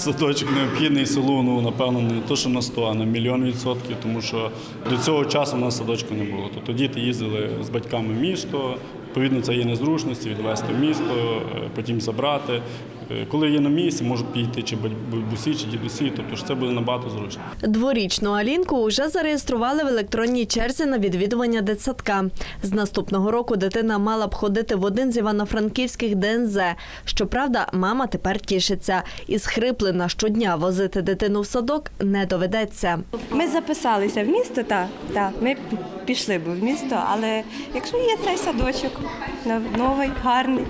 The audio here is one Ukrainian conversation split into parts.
Садочок необхідний селу, ну напевно, не то, що на 100, а на мільйон відсотків, тому що до цього часу у нас садочку не було. Тобто діти їздили з батьками в місто, відповідно, це є незручності відвести в місто, е, потім забрати. Е, Коли є на місці, можуть піти чи бабусі, чи дідусі, тобто ж це буде набагато зручно. Дворічну Алінку вже зареєстрували в електронній черзі на відвідування дитсадка. З наступного року дитина мала б ходити в один з івано-франківських ДНЗ. Щоправда, мама тепер тішиться. Із Хриплина щодня возити дитину в садок не доведеться. Ми записалися в місто, так, так, ми пішли б в місто, але якщо є цей садочок нов- новий, гарний,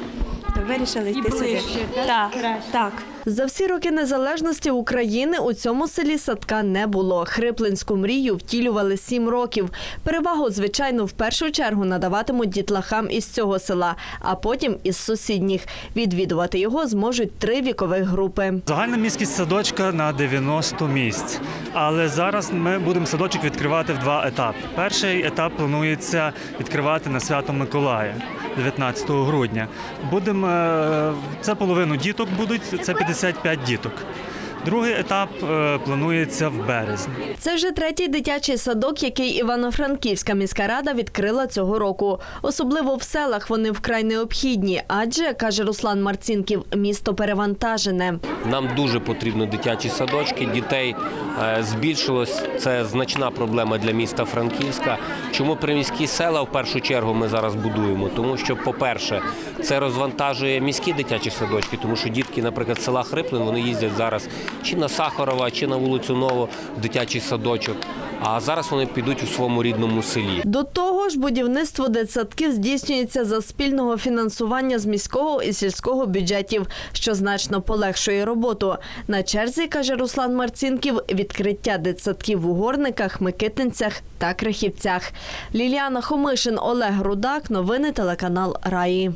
вирішили йти сюди. Так, так. За всі роки незалежності України у цьому селі садка не було. Хриплинську мрію втілювали сім років. Перевагу, звичайно, в першу чергу надаватимуть дітлахам із цього села, а потім із сусідніх. Відвідувати його зможуть три вікових групи. Загальна міськість садочка на 90 місць. Але зараз ми будемо садочок відкривати в два етапи. Перший етап планується відкривати на свято Миколая 19 грудня. Будемо е, це половину діток будуть, це 55 діток. Другий етап е, планується в березні. Це вже третій дитячий садок, який Івано-Франківська міська рада відкрила цього року. Особливо в селах вони вкрай необхідні, адже каже Руслан Марцінків, місто перевантажене. Нам дуже потрібні дитячі садочки. Дітей е, збільшилось. Це значна проблема для міста Франківська. Чому приміські села в першу чергу ми зараз будуємо? Тому що, по-перше, це розвантажує міські дитячі садочки, тому що дітки, наприклад, села Хриплин, вони їздять зараз чи на Сахарова, чи на вулицю Нову в дитячий садочок. А зараз вони підуть у своєму рідному селі. До того ж, будівництво дитсадків здійснюється за спільного фінансування з міського і сільського бюджетів, що значно полегшує роботу. На черзі, каже Руслан Марцінків, відкриття дитсадків у Горниках, Микитинцях та Крихівцях. Ліліана Хомишин, Олег Рудак. Новини телеканал Раї.